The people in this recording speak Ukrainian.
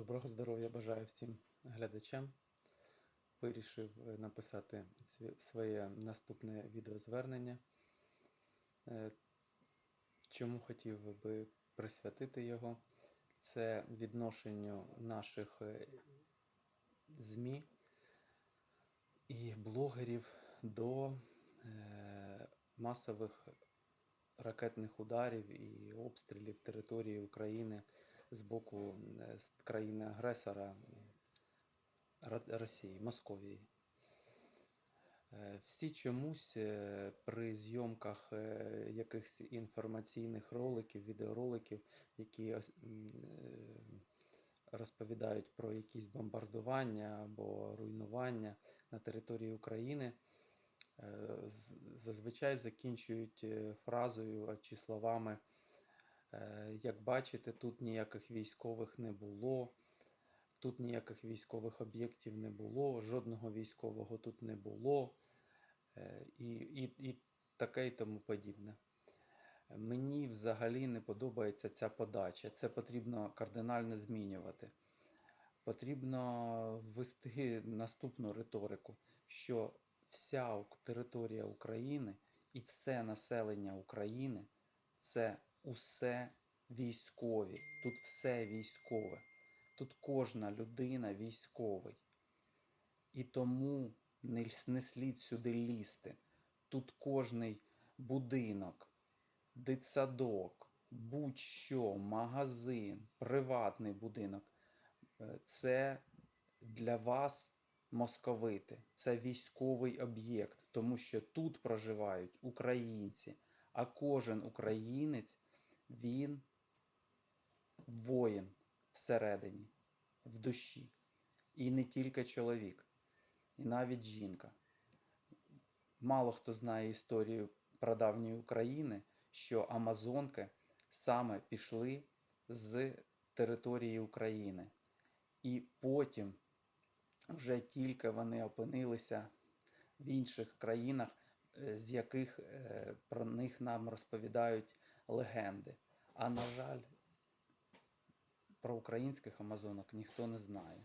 Доброго здоров'я бажаю всім глядачам. Вирішив е, написати своє наступне відеозвернення. Е, Чому хотів би присвятити його? Це відношенню наших е, ЗМІ і блогерів до масових ракетних ударів і обстрілів території України з боку е, країни-агресора Ра- Росії, Московії. Е, Всі чомусь е, при зйомках якихось інформаційних роликів, відеороликів, які розповідають про якісь бомбардування або руйнування на території України, зазвичай закінчують фразою чи словами Як бачите, тут ніяких військових не було, тут ніяких військових об'єктів не було, жодного військового тут не було, е, і, і, і таке і тому подібне. Мені взагалі не подобається ця подача. Це потрібно кардинально змінювати. Потрібно ввести наступну риторику, що вся територія України і все населення України це усе військові. Тут все військове. Тут кожна людина військовий. І тому не, слід сюди лізти. Тут кожний будинок, дитсадок, будь-що, магазин, приватний будинок е, це для вас московити, це військовий об'єкт, тому що тут проживають українці, а кожен українець він воїн всередині, в душі. І не тільки чоловік, і навіть жінка. Мало хто знає історію прадавньої України, що Амазонки саме пішли з території України. І потім, вже тільки вони опинилися в інших країнах, е, з яких е, про них нам розповідають легенди. А на жаль, про українських амазонок ніхто не знає.